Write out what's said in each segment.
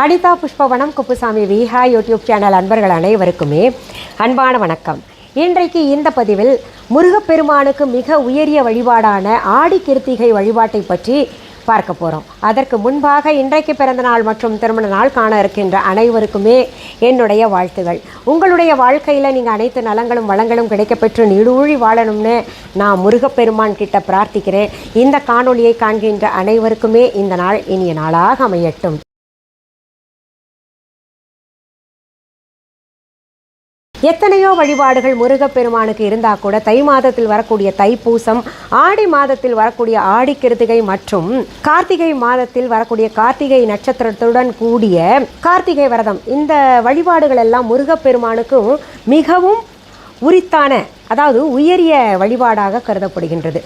Anitha Pushpavanam Kuppusamy Viha YouTube channel அன்பர்கள் அனைவருக்குமே அன்பான வணக்கம். இன்றைக்கு இந்த பதிவில் முருகப்பெருமானுக்கு மிக உயரிய வழிபாடான ஆடி கிருத்திகை வழிபாட்டை பற்றி பார்க்க போகிறோம் அதற்கு முன்பாக இன்றைக்கு பிறந்த நாள் மற்றும் திருமண நாள் காண இருக்கின்ற அனைவருக்குமே என்னுடைய வாழ்த்துகள். உங்களுடைய வாழ்க்கையில் நீங்கள் அனைத்து நலங்களும் வளங்களும் கிடைக்கப்பெற்று நீடூழி வாழணும்னு நான் முருகப்பெருமான் கிட்ட பிரார்த்திக்கிறேன். இந்த காணொளியை காண்கின்ற அனைவருக்குமே இந்த நாள் இனிய நாளாக அமையட்டும். எத்தனையோ வழிபாடுகள் முருகப்பெருமானுக்கு இருந்தால் கூட தை மாதத்தில் வரக்கூடிய தைப்பூசம் ஆடி மாதத்தில் வரக்கூடிய ஆடி கிருத்திகை மற்றும் கார்த்திகை மாதத்தில் வரக்கூடிய கார்த்திகை நட்சத்திரத்துடன் கூடிய கார்த்திகை விரதம். இந்த வழிபாடுகள் எல்லாம் முருகப்பெருமானுக்கும் மிகவும் உரித்தான அதாவது உயரிய வழிபாடாக கருதப்படுகின்றது.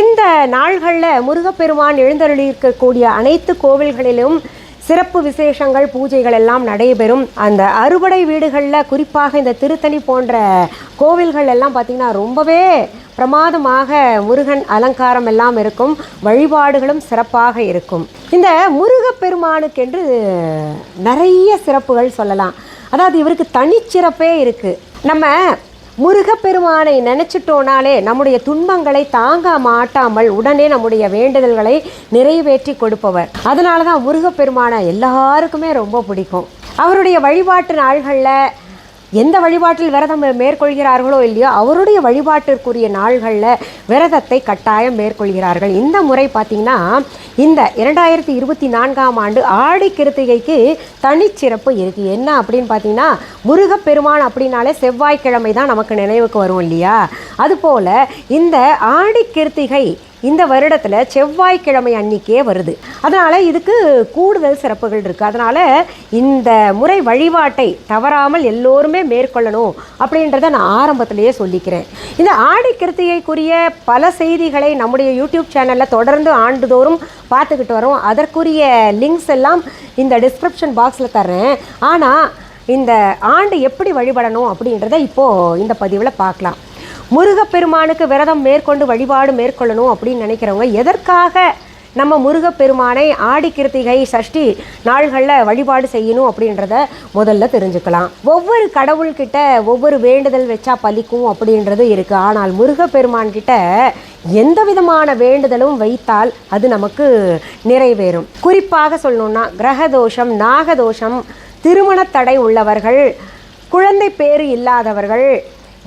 இந்த நாள்களில் முருகப்பெருமான் எழுந்தருளியிருக்கக்கூடிய அனைத்து கோவில்களிலும் சிறப்பு விசேஷங்கள் பூஜைகள் எல்லாம் நடைபெறும். அந்த அறுவடை வீடுகளில் குறிப்பாக இந்த திருத்தணி போன்ற கோவில்கள் எல்லாம் பார்த்திங்கன்னா ரொம்பவே பிரமாதமாக முருகன் அலங்காரம் எல்லாம் இருக்கும். வழிபாடுகளும் சிறப்பாக இருக்கும். இந்த முருகப்பெருமானுக்கென்று நிறைய சிறப்புகள் சொல்லலாம். அதாவது இவருக்கு தனிச்சிறப்பே இருக்குது நம்ம முருகப்பெருமானை நினச்சிட்டோனாலே நம்முடைய துன்பங்களை தாங்க மாட்டாமல் உடனே நம்முடைய வேண்டுதல்களை நிறைவேற்றி கொடுப்பவர். அதனால தான் முருகப்பெருமானை எல்லாருக்குமே ரொம்ப பிடிக்கும். அவருடைய வழிபாட்டு நாள்களில் எந்த வழிபாட்டில் விரதம் மேற்கொள்கிறார்களோ இல்லையோ அவருடைய வழிபாட்டிற்குரிய நாள்களில் விரதத்தை கட்டாயம் மேற்கொள்கிறார்கள். இந்த முறை பார்த்திங்கன்னா இந்த இரண்டாயிரத்தி இருபத்தி நான்காம் ஆண்டு ஆடி கிருத்திகைக்கு தனிச்சிறப்பு இருக்குது என்ன அப்படின்னு பார்த்தீங்கன்னா முருகப்பெருமான் அப்படின்னாலே செவ்வாய்க்கிழமை தான் நமக்கு நினைவுக்கு வரும் இல்லையா? அதுபோல் இந்த ஆடி கிருத்திகை இந்த வருடத்தில் செவ்வாய்க்கிழமை அன்னிக்கே வருது. அதனால் இதுக்கு கூடுதல் சிறப்புகள் இருக்குது அதனால் இந்த முறை வழிபாட்டை தவறாமல் எல்லோருமே மேற்கொள்ளணும் அப்படின்றத நான் ஆரம்பத்திலேயே சொல்லிக்கிறேன். இந்த ஆடி கிருத்திகைக்குரிய பல செய்திகளை நம்முடைய யூடியூப் சேனலில் தொடர்ந்து ஆண்டுதோறும் பார்த்துக்கிட்டு வரோம். அதற்குரிய லிங்க்ஸ் எல்லாம் இந்த டிஸ்கிரிப்ஷன் பாக்ஸில் தர்றேன். ஆனால் இந்த ஆண்டு எப்படி வழிபடணும் அப்படின்றத இப்போது இந்த பதிவில் பார்க்கலாம். முருகப்பெருமானுக்கு விரதம் மேற்கொண்டு வழிபாடு மேற்கொள்ளணும் அப்படின்னு நினைக்கிறவங்க எதற்காக நம்ம முருகப்பெருமானை ஆடி கிருத்திகை சஷ்டி நாள்களில் வழிபாடு செய்யணும் அப்படின்றத முதல்ல தெரிஞ்சுக்கலாம். ஒவ்வொரு கடவுள்கிட்ட ஒவ்வொரு வேண்டுதல் வச்சா பலிக்கும் அப்படின்றது இருக்குது ஆனால் முருகப்பெருமான் கிட்ட எந்த விதமான வேண்டுதலும் வைத்தால் அது நமக்கு நிறைவேறும். குறிப்பாக சொல்லணும்னா கிரகதோஷம் நாகதோஷம் திருமணத்தடை உள்ளவர்கள் குழந்தை பேறு இல்லாதவர்கள்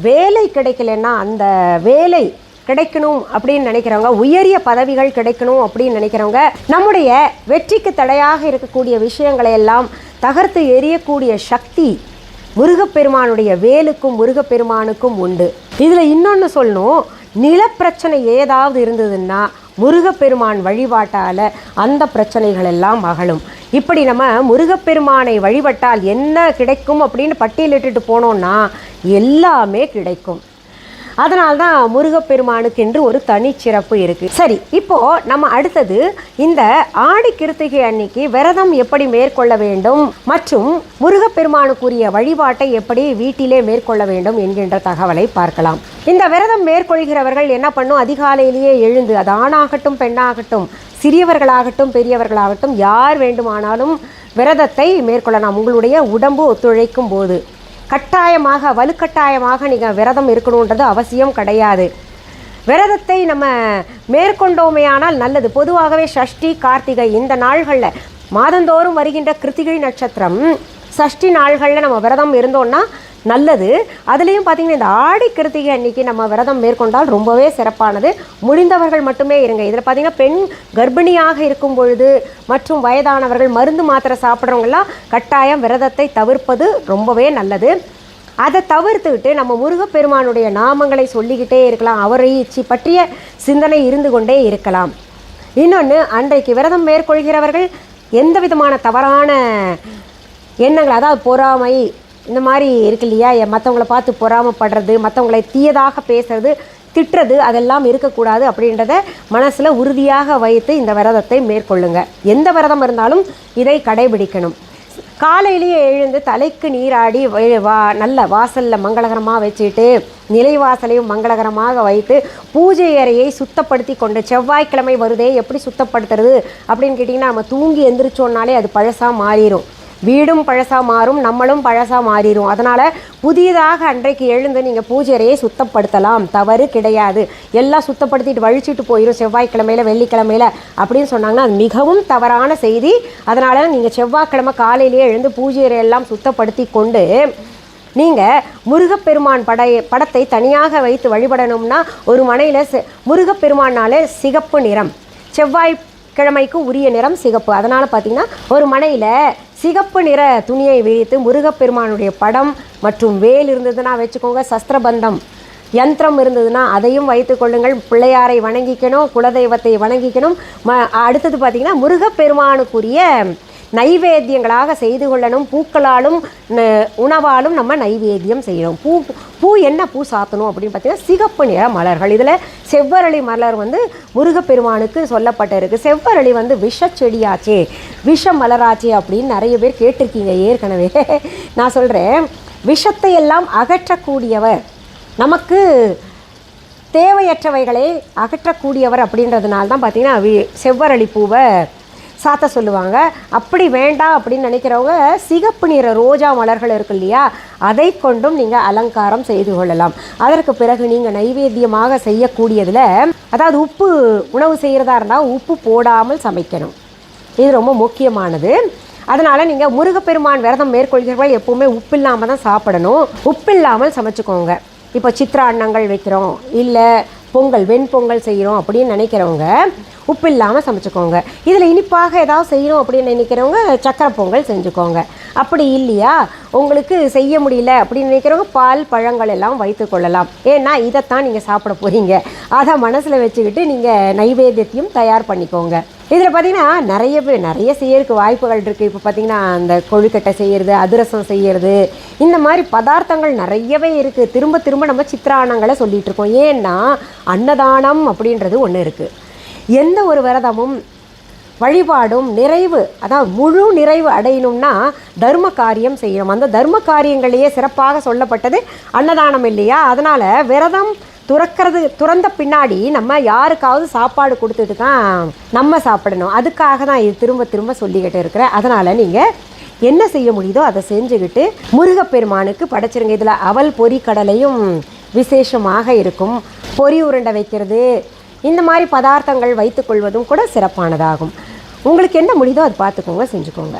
வேலை கிடைக்கலன்னா அந்த வேலை கிடைக்கணும் அப்படின்னு நினைக்கிறவங்க உயரிய பதவிகள் கிடைக்கணும் அப்படின்னு நினைக்கிறவங்க நம்முடைய வெற்றிக்கு தடையாக இருக்கக்கூடிய விஷயங்களை எல்லாம் தகர்த்து எரியக்கூடிய சக்தி முருகப்பெருமானுடைய வேலுக்கும் முருகப்பெருமானுக்கும் உண்டு. இதில் இன்னொன்று சொல்லணும் நிலப்பிரச்சனை ஏதாவது இருந்ததுன்னா முருகப்பெருமான் வழிபாட்டால் அந்த பிரச்சனைகள் எல்லாம் அகலும். இப்படி நம்ம முருகப்பெருமானை வழிபட்டால் என்ன கிடைக்கும் அப்படின்னு பட்டியலிட்டுட்டு போனோம்னா எல்லாமே கிடைக்கும். அதனால்தான் முருகப்பெருமானுக்கு என்று ஒரு தனி சிறப்பு இருக்குது சரி இப்போது நம்ம அடுத்தது இந்த ஆடி கிருத்திகை அன்னைக்கு விரதம் எப்படி மேற்கொள்ள வேண்டும் மற்றும் முருகப்பெருமானுக்குரிய வழிபாட்டை எப்படி வீட்டிலே மேற்கொள்ள வேண்டும் என்கின்ற தகவலை பார்க்கலாம். இந்த விரதம் மேற்கொள்கிறவர்கள் என்ன பண்ணும்? அதிகாலையிலேயே எழுந்து அது ஆணாகட்டும் பெண்ணாகட்டும் சிறியவர்களாகட்டும் பெரியவர்களாகட்டும் யார் வேண்டுமானாலும் விரதத்தை மேற்கொள்ளலாம். உங்களுடைய உடம்பு ஒத்துழைக்கும் போது கட்டாயமாக வலுக்கட்டாயமாக நீங்கள் விரதம் இருக்கணுன்றது அவசியம் கிடையாது. விரதத்தை நம்ம மேற்கொண்டோமேயானால் நல்லது. பொதுவாகவே ஷஷ்டி கார்த்திகை இந்த நாள்களில் மாதந்தோறும் வருகின்ற கிருத்திகை நட்சத்திரம் சஷ்டி நாள்களில் நம்ம விரதம் இருந்தோன்னா நல்லது. அதுலேயும் பார்த்தீங்கன்னா இந்த ஆடி கிருத்திகை அன்னைக்கு நம்ம விரதம் மேற்கொண்டால் ரொம்பவே சிறப்பானது. முடிந்தவர்கள் மட்டுமே இருங்க. இதில் பார்த்தீங்கன்னா பெண் கர்ப்பிணியாக இருக்கும் பொழுது மற்றும் வயதானவர்கள் மருந்து மாத்திரை சாப்பிட்றவங்கலாம் கட்டாயம் விரதத்தை தவிர்ப்பது ரொம்பவே நல்லது. அதை தவிர்த்துக்கிட்டு நம்ம முருகப்பெருமானுடைய நாமங்களை சொல்லிக்கிட்டே இருக்கலாம். அவரை பற்றிய சிந்தனை இருந்து கொண்டே இருக்கலாம். இன்னொன்று அன்றைக்கு விரதம் மேற்கொள்கிறவர்கள் எந்த விதமான தவறான எண்ணங்கள் அதாவது பொறாமை இந்த மாதிரி இருக்கு இல்லையா? மற்றவங்கள பார்த்து பொறாமப்படுறது மற்றவங்களை தீயதாக பேசுறது திட்டுறது அதெல்லாம் இருக்கக்கூடாது அப்படின்றத மனசில் உறுதியாக வைத்து இந்த விரதத்தை மேற்கொள்ளுங்க. எந்த விரதம் இருந்தாலும் இதை கடைபிடிக்கணும். காலையிலேயே எழுந்து தலைக்கு நீராடி வ- வா நல்ல வாசலில் மங்களகரமாக வச்சுட்டு நிலைவாசலையும் மங்களகரமாக வைத்து பூஜை அறையை சுத்தப்படுத்தி கொண்டு செவ்வாய்க்கிழமை வருதே எப்படி சுத்தப்படுத்துறது அப்படின்னு கேட்டிங்கன்னா நம்ம தூங்கி எந்திரிச்சோன்னாலே அது பழசாக மாறிடும் வீடும் பழசாக மாறும் நம்மளும் பழசாக மாறிடும் அதனால் புதியதாக அன்றைக்கு எழுந்து நீங்கள் பூஜை அறையை சுத்தப்படுத்தலாம். தவறு கிடையாது. எல்லாம் சுத்தப்படுத்திட்டு வழிச்சிட்டு போயிடும் செவ்வாய்க்கிழமையில வெள்ளிக்கிழமையில் அப்படின்னு சொன்னாங்கன்னா அது மிகவும் தவறான செய்தி. அதனால் நீங்கள் செவ்வாய்க்கிழமை காலையிலேயே எழுந்து பூஜை அறையெல்லாம் சுத்தப்படுத்தி கொண்டு நீங்கள் முருகப்பெருமான் படை படத்தை தனியாக வைத்து வழிபடணும்னா ஒரு மனையில் முருகப்பெருமானாலே சிகப்பு நிறம். செவ்வாய் கிழமைக்கு உரிய நிறம் சிகப்பு. அதனால் பார்த்தீங்கன்னா ஒரு மனையில் சிகப்பு நிற துணியை விரித்து முருகப்பெருமானுடைய படம் மற்றும் வேல் இருந்ததுன்னா வச்சுக்கோங்க சஸ்திரபந்தம். யந்திரம் இருந்ததுன்னா அதையும் வைத்துக் கொள்ளுங்கள். பிள்ளையாரை வணங்கிக்கணும் குலதெய்வத்தை வணங்கிக்கணும். ம அடுத்தது பார்த்திங்கன்னா முருகப்பெருமானுக்குரிய நைவேத்தியங்களாக செய்து கொள்ளணும். பூக்களாலும் உணவாலும் நம்ம நைவேத்தியம் செய்யணும். பூ பூ என்ன பூ சாத்தணும் அப்படின்னு பார்த்தீங்கன்னா சிகப்பு நிற மலர்கள். இதில் செவ்வரளி மலர் வந்து முருகப்பெருமானுக்கு சொல்லப்பட்டிருக்கு. செவ்வரளி வந்து விஷ செடியாச்சே விஷ மலராச்சே அப்படின்னு நிறைய பேர் கேட்டிருக்கீங்க ஏற்கனவே. நான் சொல்கிறேன் விஷத்தை எல்லாம் அகற்றக்கூடியவர் நமக்கு தேவையற்றவைகளை அகற்றக்கூடியவர் அப்படின்றதுனால தான் பார்த்தீங்கன்னா வி- செவ்வரளி பூவை சாத்த சொல்லுவாங்க. அப்படி வேண்டாம் அப்படின்னு நினைக்கிறவங்க சிகப்பு நிற ரோஜா மலர்கள் இருக்கு இல்லையா? அதை கொண்டும் நீங்கள் அலங்காரம் செய்து கொள்ளலாம். அதற்கு பிறகு நீங்கள் நைவேத்தியமாக செய்யக்கூடியதில் அதாவது உப்பு உணவு செய்கிறதா இருந்தால் உப்பு போடாமல் சமைக்கணும். இது ரொம்ப முக்கியமானது. அதனால் நீங்கள் முருகப்பெருமான் விரதம் மேற்கொள்கிறவர்கள் எப்போவுமே உப்பு இல்லாமல் தான் சாப்பிடணும். உப்பு இல்லாமல் சமைச்சுக்கோங்க. இப்போ சித்திர அன்னங்கள் வைக்கிறோம். இல்லை பொங்கல் வெண்பொங்கல் செய்கிறோம் அப்படின்னு நினைக்கிறவங்க உப்பு இல்லாமல் சமைச்சுக்கோங்க. இதில் இனிப்பாக ஏதாவது செய்யணும் அப்படின்னு நினைக்கிறவங்க சக்கரை பொங்கல் செஞ்சுக்கோங்க. அப்படி இல்லையா? உங்களுக்கு செய்ய முடியல அப்படின்னு நினைக்கிறவங்க பால் பழங்கள் எல்லாம் வைத்து கொள்ளலாம். ஏன்னா இதைத்தான் நீங்கள் சாப்பிட போகிறீங்க அதை மனசில் வச்சுக்கிட்டு நீங்கள் நைவேத்தியத்தையும் தயார் பண்ணிக்கோங்க. இதில் பார்த்தீங்கன்னா நிறைய பேர் நிறைய செய்யறதுக்கு வாய்ப்புகள் இருக்குது இப்போ பார்த்தீங்கன்னா அந்த கொழுக்கட்டை செய்கிறது அதிரசம் செய்கிறது இந்த மாதிரி பதார்த்தங்கள் நிறையவே இருக்குது திரும்ப திரும்ப நம்ம சித்திரானங்களை சொல்லிகிட்டு இருக்கோம். ஏன்னா அன்னதானம் அப்படின்றது ஒன்று இருக்குது எந்த ஒரு விரதமும் வழிபாடும் நிறைவு அதாவது முழு நிறைவு அடையணும்னா தர்ம காரியம் செய்யணும். அந்த தர்ம காரியங்களையே சிறப்பாக சொல்லப்பட்டது அன்னதானம் இல்லையா? அதனால் விரதம் துறக்கிறது துறந்த பின்னாடி நம்ம யாருக்காவது சாப்பாடு கொடுத்துட்டு தான் நம்ம சாப்பிடணும். அதுக்காக தான் இது திரும்ப திரும்ப சொல்லிக்கிட்டு இருக்கிறேன் அதனால் நீங்கள் என்ன செய்ய முடியுதோ அதை செஞ்சுக்கிட்டு முருகப்பெருமானுக்கு படைச்சிருங்க. இதில் அவல் பொறி கடலையும் விசேஷமாக இருக்கும். பொரி உருண்டை வைக்கிறது இந்த மாதிரி பதார்த்தங்கள் வைத்துக்கொள்வதும் கூட சிறப்பானதாகும். உங்களுக்கு என்ன முடியுதோ அது பார்த்துக்கோங்க செஞ்சுக்கோங்க.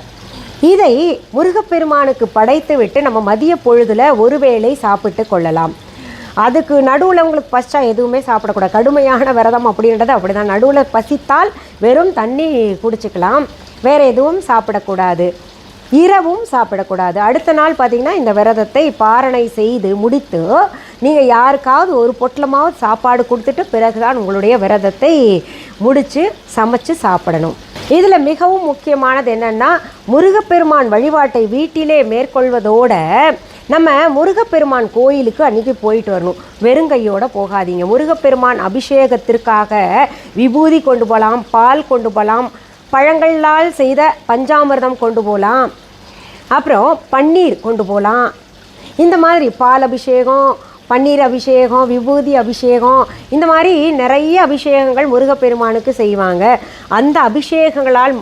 இதை முருகப்பெருமானுக்கு படைத்து விட்டு நம்ம மதிய பொழுதில் ஒருவேளை சாப்பிட்டு கொள்ளலாம். அதுக்கு நடுவில் உங்களுக்கு பச்சா எதுவுமே சாப்பிடக்கூடாது. கடுமையான விரதம் அப்படின்றது அப்படிதான். நடுவில் பசித்தால் வெறும் தண்ணி குடிச்சுக்கலாம். வேறு எதுவும் சாப்பிடக்கூடாது. இரவும் சாப்பிடக்கூடாது. அடுத்த நாள் பார்த்தீங்கன்னா இந்த விரதத்தை பாரணை செய்து முடித்து நீங்கள் யாருக்காவது ஒரு பொட்டலமாவது சாப்பாடு கொடுத்துட்டு பிறகுதான் உங்களுடைய விரதத்தை முடித்து சமைச்சு சாப்பிடணும். இதில் மிகவும் முக்கியமானது என்னென்னா முருகப்பெருமான் வழிபாட்டை வீட்டிலே மேற்கொள்வதோட நம்ம முருகப்பெருமான் கோயிலுக்கு அன்றைக்கி போயிட்டு வரணும். வெறுங்கையோடு போகாதீங்க. முருகப்பெருமான் அபிஷேகத்திற்காக விபூதி கொண்டு போகலாம் பால் கொண்டு போகலாம் பழங்களால் செய்த பஞ்சாமிர்தம் கொண்டு போகலாம் அப்புறம் பன்னீர் கொண்டு போகலாம் இந்த மாதிரி பால் அபிஷேகம் பன்னீர் அபிஷேகம் விபூதி அபிஷேகம் இந்த மாதிரி நிறைய அபிஷேகங்கள் முருகப்பெருமானுக்கு செய்வாங்க. அந்த அபிஷேகங்களால்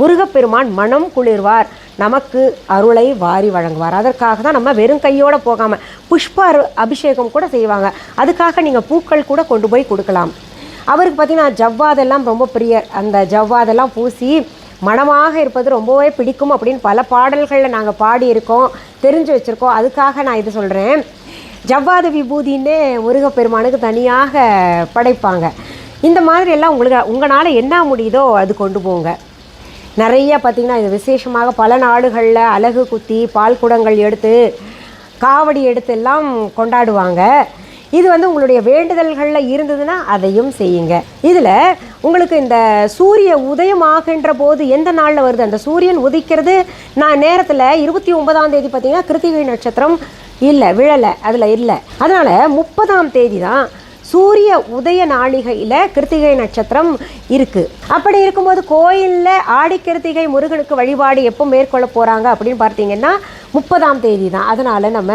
முருகப்பெருமான் மனம் குளிர்வார். நமக்கு அருளை வாரி வழங்குவார். அதற்காக தான் நம்ம வெறும் கையோடு போகாமல் புஷ்ப அரு- அபிஷேகம் கூட செய்வாங்க. அதுக்காக நீங்கள் பூக்கள் கூட கொண்டு போய் கொடுக்கலாம். அவருக்கு பார்த்திங்கன்னா ஜவ்வாதெல்லாம் ரொம்ப பிரியர் அந்த ஜவ்வாதெல்லாம் பூசி மனமாக இருப்பது ரொம்பவே பிடிக்கும் அப்படின்னு பல பாடல்களில் நாங்கள் பாடியிருக்கோம் தெரிஞ்சு வச்சுருக்கோம். அதுக்காக நான் இது சொல்கிறேன் ஜவ்வாத விபூதின்னு முருகப்பெருமானுக்கு தனியாக படைப்பாங்க. இந்த மாதிரி எல்லாம் உங்களுக்கு உங்களால் என்ன முடியுதோ அது கொண்டு போங்க. நிறைய பார்த்திங்கன்னா இது விசேஷமாக பல நாடுகளில் அலகு குத்தி பால் குடங்கள் எடுத்து காவடி எடுத்து எல்லாம் கொண்டாடுவாங்க. இது வந்து உங்களுடைய வேண்டுதல்களில் இருந்ததுன்னா அதையும் செய்யுங்க. இதில் உங்களுக்கு இந்த சூரிய உதயம் ஆகின்ற போது எந்த நாளில் வருது? அந்த சூரியன் உதிக்கிறது நான் நேரத்தில் இருபத்தி ஒன்பதாம் தேதி பார்த்திங்கன்னா கிருத்திகை நட்சத்திரம் இல்லை விழலை அதில் இல்லை. அதனால் முப்பதாம் தேதி தான் சூரிய உதய நாளிகையில் கிருத்திகை நட்சத்திரம் இருக்குது அப்படி இருக்கும்போது கோயிலில் ஆடி கிருத்திகை முருகனுக்கு வழிபாடு எப்போ மேற்கொள்ள போகிறாங்க அப்படின்னு பார்த்தீங்கன்னா முப்பதாம் தேதி தான் அதனால் நம்ம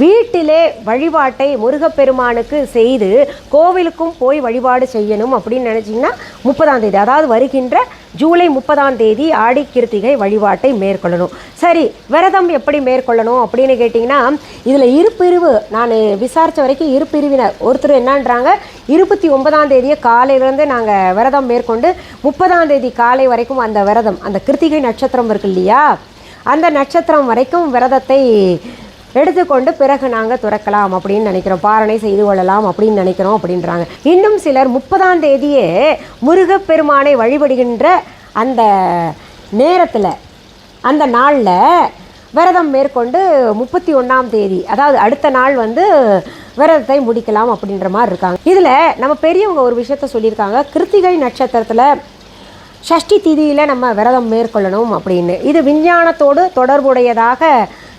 வீட்டிலே வழிபாட்டை முருகப்பெருமானுக்கு செய்து கோவிலுக்கும் போய் வழிபாடு செய்யணும் அப்படின்னு நினச்சிங்கன்னா முப்பதாம் தேதி அதாவது வருகின்ற ஜூலை முப்பதாம் தேதி ஆடி கிருத்திகை வழிபாட்டை மேற்கொள்ளணும். சரி விரதம் எப்படி மேற்கொள்ளணும் அப்படின்னு கேட்டிங்கன்னா இதில் இருப்பிரிவு நான் விசாரித்த வரைக்கும் இருப்பிரிவினர் ஒருத்தர் என்னன்றாங்க இருபத்தி ஒன்பதாம் தேதியை காலையிலேருந்து நாங்கள் விரதம் மேற்கொண்டு முப்பதாம் தேதி காலை வரைக்கும் அந்த விரதம் அந்த கிருத்திகை நட்சத்திரம் இருக்கு இல்லையா? அந்த நட்சத்திரம் வரைக்கும் விரதத்தை எடுத்துக்கொண்டு பிறகு நாங்கள் துறக்கலாம் அப்படின்னு நினைக்கிறோம். பாரணை செய்து கொள்ளலாம் அப்படின்னு நினைக்கிறோம் அப்படின்றாங்க. இன்னும் சிலர் முப்பதாம் தேதியே முருகப்பெருமானை வழிபடுகின்ற அந்த நேரத்தில் அந்த நாளில் விரதம் மேற்கொண்டு முப்பத்தி ஒன்றாம் தேதி அதாவது அடுத்த நாள் வந்து விரதத்தை முடிக்கலாம் அப்படின்ற மாதிரி இருக்காங்க. இதில் நம்ம பெரியவங்க ஒரு விஷயத்த சொல்லியிருக்காங்க. கிருத்திகை நட்சத்திரத்தில் ஷஷ்டி திதியில் நம்ம விரதம் மேற்கொள்ளணும் அப்படின்னு. இது விஞ்ஞானத்தோடு தொடர்புடையதாக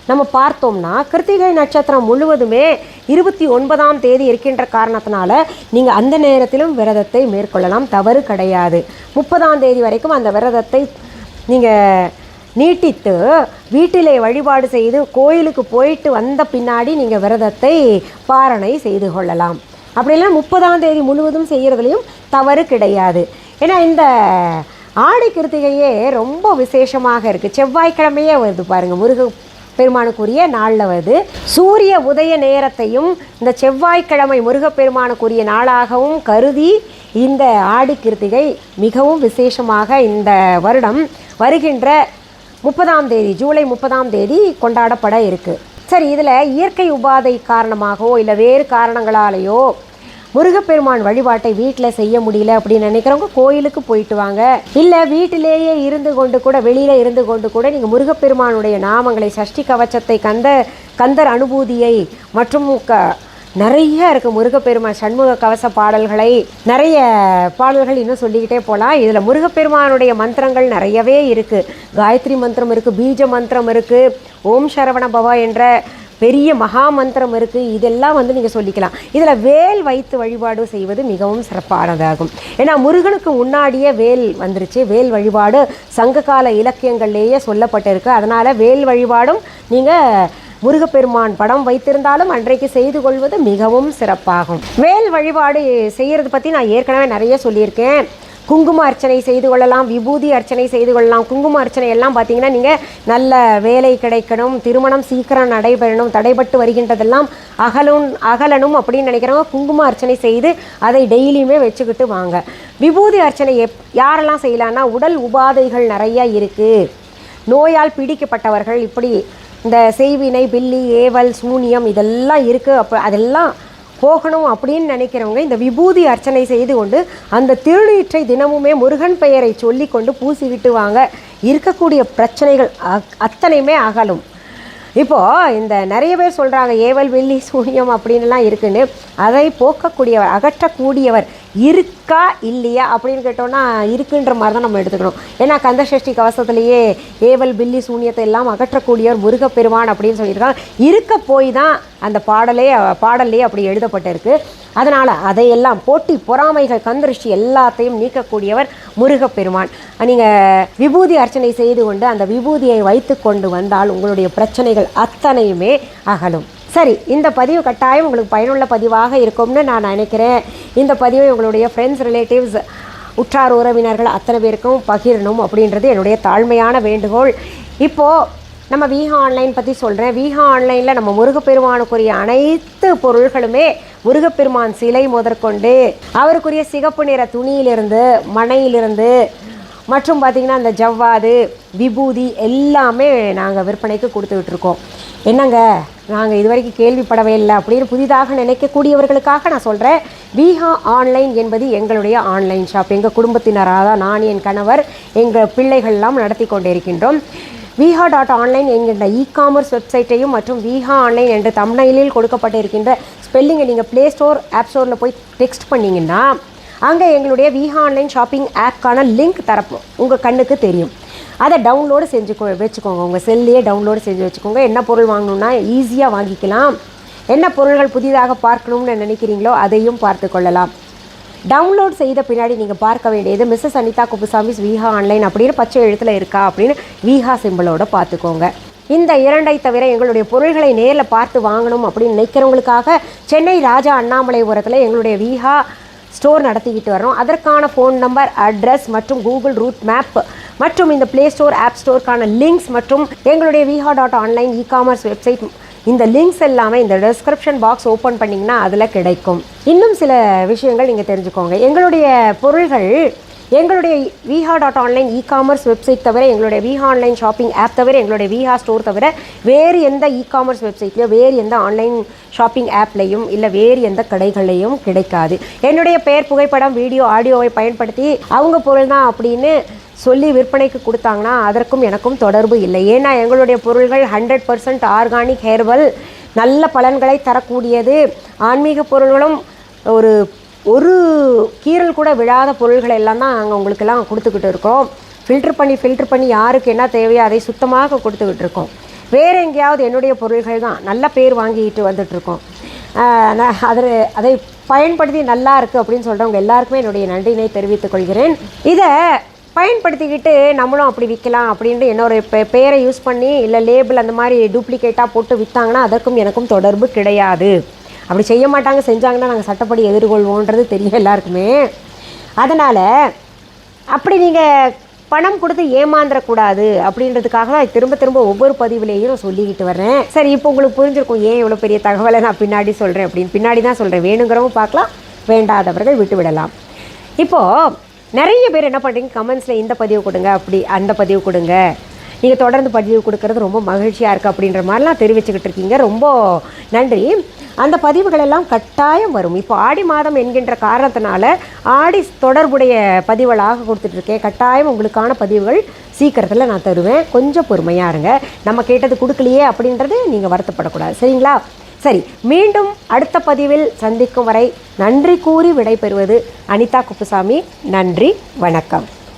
நம்ம பார்த்தோம்னா கிருத்திகை நட்சத்திரம் முழுவதுமே இருபத்தி ஒன்பதாம் தேதி இருக்கின்ற காரணத்தினால நீங்கள் அந்த நேரத்திலும் விரதத்தை மேற்கொள்ளலாம். தவறு கிடையாது. முப்பதாம் தேதி வரைக்கும் அந்த விரதத்தை நீங்கள் நீட்டித்து வீட்டிலே வழிபாடு செய்து கோயிலுக்கு போயிட்டு வந்த பின்னாடி நீங்கள் விரதத்தை பாரணை செய்து கொள்ளலாம். அப்படிலாம் முப்பதாம் தேதி முழுவதும் செய்கிறதுலையும் தவறு கிடையாது. ஏன்னா இந்த ஆடி கிருத்திகையே ரொம்ப விசேஷமாக இருக்குது செவ்வாய்க்கிழமையே வருது பாருங்கள் முருக பெருமானுக்குரிய நாளில் வருது. சூரிய உதய நேரத்தையும் இந்த செவ்வாய்க்கிழமை முருகப்பெருமானுக்குரிய நாளாகவும் கருதி இந்த ஆடி கிருத்திகை மிகவும் விசேஷமாக இந்த வருடம் வருகின்ற முப்பதாம் தேதி ஜூலை முப்பதாம் தேதி கொண்டாடப்பட இருக்குது சரி இதில் இயற்கை உபாதை காரணமாகவோ இல்லை வேறு காரணங்களாலேயோ முருகப்பெருமான் வழிபாட்டை வீட்டில் செய்ய முடியல அப்படின்னு நினைக்கிறவங்க கோயிலுக்கு போயிட்டு வாங்க. இல்லை வீட்டிலேயே இருந்து கொண்டு கூட வெளியில் இருந்து கொண்டு கூட நீங்கள் முருகப்பெருமானுடைய நாமங்களை சஷ்டி கவச்சத்தை கந்த கந்தர் அனுபூதியை மற்றும் க நிறைய இருக்குது முருகப்பெருமான் சண்முக கவச பாடல்களை. நிறைய பாடல்கள் இன்னும் சொல்லிக்கிட்டே போகலாம் இதில் முருகப்பெருமானுடைய மந்திரங்கள் நிறையவே இருக்குது காயத்ரி மந்திரம் இருக்குது பீஜ மந்திரம் இருக்குது ஓம் சரவண பவா என்ற பெரிய மகா மந்திரம் இருக்குது இதெல்லாம் வந்து நீங்கள் சொல்லிக்கலாம். இதில் வேல் வைத்து வழிபாடு செய்வது மிகவும் சிறப்பானதாகும். ஏன்னா முருகனுக்கு முன்னாடியே வேல் வந்துருச்சு. வேல் வழிபாடு சங்ககால இலக்கியங்கள்லேயே சொல்லப்பட்டிருக்கு. அதனால் வேல் வழிபாடும் நீங்கள் முருகப்பெருமான் படம் வைத்திருந்தாலும் அன்றைக்கு செய்து கொள்வது மிகவும் சிறப்பாகும். வேல் வழிபாடு செய்கிறது பற்றி நான் ஏற்கனவே நிறைய சொல்லியிருக்கேன். குங்கும அர்ச்சனை செய்து கொள்ளலாம் விபூதி அர்ச்சனை செய்து கொள்ளலாம். குங்கும அர்ச்சனை எல்லாம் பார்த்தீங்கன்னா நீங்கள் நல்ல வேலை கிடைக்கணும் திருமணம் சீக்கிரம் நடைபெறணும் தடைபட்டு வருகின்றதெல்லாம் அகலும் அகலணும் அப்படின்னு நினைக்கிறவங்க குங்கும அர்ச்சனை செய்து அதை டெய்லியுமே வச்சுக்கிட்டு வாங்க. விபூதி அர்ச்சனை எப் யாரெல்லாம் செய்யலான்னா உடல் உபாதைகள் நிறையா இருக்குது நோயால் பீடிக்கப்பட்டவர்கள் இப்படி இந்த செய்வினை பில்லி ஏவல் சூனியம் இதெல்லாம் இருக்குது அப்போ அதெல்லாம் போகணும் அப்படின்னு நினைக்கிறவங்க இந்த விபூதி அர்ச்சனை செய்து கொண்டு அந்த திருநீற்றை தினமுமே முருகன் பெயரை சொல்லி கொண்டு பூசி வாங்க. இருக்கக்கூடிய பிரச்சனைகள் அக்- அத்தனையுமே அகலும். இப்போது இந்த நிறைய பேர் சொல்கிறாங்க ஏவல் வெள்ளி சூனியம் அப்படின்லாம் இருக்குன்னு. அதை போக்கக்கூடியவர் அகற்றக்கூடியவர் இருக்கா இல்லையா அப்படின்னு கேட்டோம்னா இருக்குன்ற மாதிரி தான் நம்ம எடுத்துக்கணும். ஏன்னா கந்தசஷ்டி கவசத்திலேயே ஏவல் பில்லி சூனியத்தை எல்லாம் அகற்றக்கூடியவர் முருகப்பெருமான் அப்படின்னு சொல்லியிருக்காங்க. இருக்க போய் தான் அந்த பாடலே பாடல்லே அப்படி எழுதப்பட்டிருக்கு. அதனால் அதையெல்லாம் போட்டி பொறாமைகள் கந்தருஷ்டி எல்லாத்தையும் நீக்கக்கூடியவர் முருகப்பெருமான். நீங்கள் விபூதி அர்ச்சனை செய்து கொண்டு அந்த விபூதியை வைத்து கொண்டு வந்தால் உங்களுடைய பிரச்சனைகள் அத்தனையுமே அகலும். சரி இந்த பதிவு கட்டாயம் உங்களுக்கு பயனுள்ள பதிவாக இருக்கும்னு நான் நினைக்கிறேன். இந்த பதிவை உங்களுடைய ஃப்ரெண்ட்ஸ் ரிலேட்டிவ்ஸ் உற்றார் உறவினர்கள் அத்தனை பேருக்கும் பகிரணும் அப்படின்றது என்னுடைய தாழ்மையான வேண்டுகோள். இப்போது நம்ம வீஹா ஆன்லைன் பற்றி சொல்கிறேன் வீஹா ஆன்லைனில் நம்ம முருகப்பெருமானுக்குரிய அனைத்து பொருள்களுமே முருகப்பெருமான் சிலை முதற்கொண்டு அவருக்குரிய சிகப்பு நிற துணியிலிருந்து மனையிலிருந்து மற்றும் பார்த்திங்கன்னா அந்த ஜவ்வாது விபூதி எல்லாமே நாங்கள் விற்பனைக்கு கொடுத்துக்கிட்டுருக்கோம். என்னங்க? நாங்கள் இது வரைக்கும் கேள்விப்படவே இல்லை. அப்படின்னு புதிதாக நினைக்கக்கூடியவர்களுக்காக நான் சொல்கிறேன் வீஹா ஆன்லைன் என்பது எங்களுடைய ஆன்லைன் ஷாப். எங்கள் குடும்பத்தினராக தான் நான் என் கணவர் எங்கள் பிள்ளைகள்லாம் நடத்தி கொண்டிருக்கின்றோம். விஹா டாட் ஆன்லைன் என்கின்ற இ காமர்ஸ் வெப்சைட்டையும் மற்றும் விஹா ஆன்லைன் என்ற தமிழில் கொடுக்கப்பட்டிருக்கின்ற ஸ்பெல்லிங்கை நீங்கள் ப்ளே ஸ்டோர் ஆப் ஸ்டோரில் போய் டெக்ஸ்ட் பண்ணிங்கன்னா அங்கே எங்களுடைய விஹா ஆன்லைன் ஷாப்பிங் ஆப்க்கான லிங்க் தரப்போம் உங்கள் கண்ணுக்கு தெரியும். அதை டவுன்லோடு செஞ்சு வச்சுக்கோங்க. உங்கள் செல்லையே டவுன்லோடு செஞ்சு வச்சுக்கோங்க. என்ன பொருள் வாங்கணும்னா ஈஸியாக வாங்கிக்கலாம். என்ன பொருள்கள் புதிதாக பார்க்கணும்னு நினைக்கிறீங்களோ அதையும் பார்த்து கொள்ளலாம். டவுன்லோட் செய்த பின்னாடி நீங்கள் பார்க்க வேண்டியது மிஸ்ஸஸ் அனிதா குப்புசாமிஸ் விஹா ஆன்லைன் அப்படின்னு பச்சை எழுத்தில் இருக்கா அப்படின்னு விஹா சிம்பிளோட பார்த்துக்கோங்க. இந்த இரண்டை தவிர எங்களுடைய பொருள்களை நேரில் பார்த்து வாங்கணும் அப்படின்னு நினைக்கிறவங்களுக்காக சென்னை ராஜா அண்ணாமலைபுரத்தில் எங்களுடைய விஹா ஸ்டோர் நடத்திக்கிட்டு வரோம் அதற்கான ஃபோன் நம்பர் அட்ரஸ் மற்றும் கூகுள் ரூட் மேப் மற்றும் இந்த ப்ளே ஸ்டோர் ஆப் ஸ்டோருக்கான லிங்க்ஸ் மற்றும் எங்களுடைய Viha dot online e commerce website இந்த லிங்க்ஸ் எல்லாமே இந்த டிஸ்கிரிப்ஷன் பாக்ஸ் ஓப்பன் பண்ணிங்கன்னா அதில் கிடைக்கும். இன்னும் சில விஷயங்கள் நீங்கள் தெரிஞ்சுக்கோங்க. எங்களுடைய பொருள்கள் எங்களுடைய Viha dot online e commerce website தவிர எங்களுடைய விஹா ஆன்லைன் ஷாப்பிங் ஆப் தவிர எங்களுடைய விஹா ஸ்டோர் தவிர வேறு எந்த இ காமர்ஸ் வெப்சைட்லையோ வேறு எந்த ஆன்லைன் ஷாப்பிங் ஆப்லையும் இல்லை வேறு எந்த கடைகள்லையும் கிடைக்காது. என்னுடைய பெயர் புகைப்படம் வீடியோ ஆடியோவை பயன்படுத்தி அவங்க பொருள் தான் அப்படின்னு சொல்லி விற்பனைக்கு கொடுத்தாங்கன்னா அதற்கும் எனக்கும் தொடர்பு இல்லை. ஏன்னா எங்களுடைய பொருள்கள் ஹண்ட்ரட் பர்சன்ட் ஆர்கானிக் ஹேர்பல் நல்ல பலன்களை தரக்கூடியது. ஆன்மீக பொருள்களும் ஒரு ஒரு கீறல் கூட விழாத பொருள்களை எல்லாம் தான் நாங்கள் உங்களுக்கெல்லாம் கொடுத்துக்கிட்டு இருக்கோம். ஃபில்டர் பண்ணி ஃபில்டர் பண்ணி யாருக்கு என்ன தேவையோ அதை சுத்தமாக கொடுத்துக்கிட்டு இருக்கோம். வேறு எங்கேயாவது என்னுடைய பொருள்கள் தான் நல்ல பேர் வாங்கிட்டு வந்துட்டுருக்கோம் அதில் அதை பயன்படுத்தி நல்லா இருக்குது அப்படின்னு சொல்கிறவங்க எல்லாருக்குமே என்னுடைய நன்றினை தெரிவித்துக் கொள்கிறேன். இதை பயன்படுத்திக்கிட்டு நம்மளும் அப்படி விற்கலாம் அப்படின்ட்டு என்னோட பேரை பெயரை யூஸ் பண்ணி இல்லை லேபிள் அந்த மாதிரி டூப்ளிகேட்டாக போட்டு விற்றாங்கன்னா அதற்கும் எனக்கும் தொடர்பு கிடையாது. அப்படி செய்ய மாட்டாங்க செஞ்சாங்கன்னா நாங்கள் சட்டப்படி எதிர்கொள்வோன்றது தெரியும் எல்லாருக்குமே. அதனால் அப்படி நீங்கள் பணம் கொடுத்து ஏமாந்துடக்கூடாது அப்படின்றதுக்காக தான் திரும்ப திரும்ப ஒவ்வொரு பதிவுலேயும் நான் சொல்லிக்கிட்டு வரேன் சரி இப்போ உங்களுக்கு புரிஞ்சிருக்கும் ஏன் இவ்வளோ பெரிய தகவலை நான் பின்னாடி சொல்கிறேன் அப்படின்னு. பின்னாடி தான் சொல்கிறேன் வேணுங்கிறவங்க பார்க்கலாம் வேண்டாதவர்கள் விட்டு விடலாம். இப்போது நிறைய பேர் என்ன பண்ணுறீங்க கமெண்ட்ஸில் இந்த பதிவு கொடுங்க அப்படி அந்த பதிவு கொடுங்க. நீங்கள் தொடர்ந்து பதிவு கொடுக்கறது ரொம்ப மகிழ்ச்சியாக இருக்குது அப்படின்ற மாதிரிலாம் தெரிவிச்சுக்கிட்டு இருக்கீங்க. ரொம்ப நன்றி. அந்த பதிவுகள் எல்லாம் கட்டாயம் வரும். இப்போ ஆடி மாதம் என்கின்ற காரணத்தினால ஆடி தொடர்புடைய பதிவுகளாக கொடுத்துட்ருக்கேன் கட்டாயம் உங்களுக்கான பதிவுகள் சீக்கிரத்தில் நான் தருவேன். கொஞ்சம் பொறுமையாக இருங்க. நம்ம கேட்டது கொடுக்கலையே அப்படின்றது நீங்கள் வருத்தப்படக்கூடாது. சரிங்களா? சரி மீண்டும் அடுத்த பதிவில் சந்திக்கும் வரை நன்றி கூறி விடைபெறுவது அனிதா குப்புசாமி. நன்றி வணக்கம்.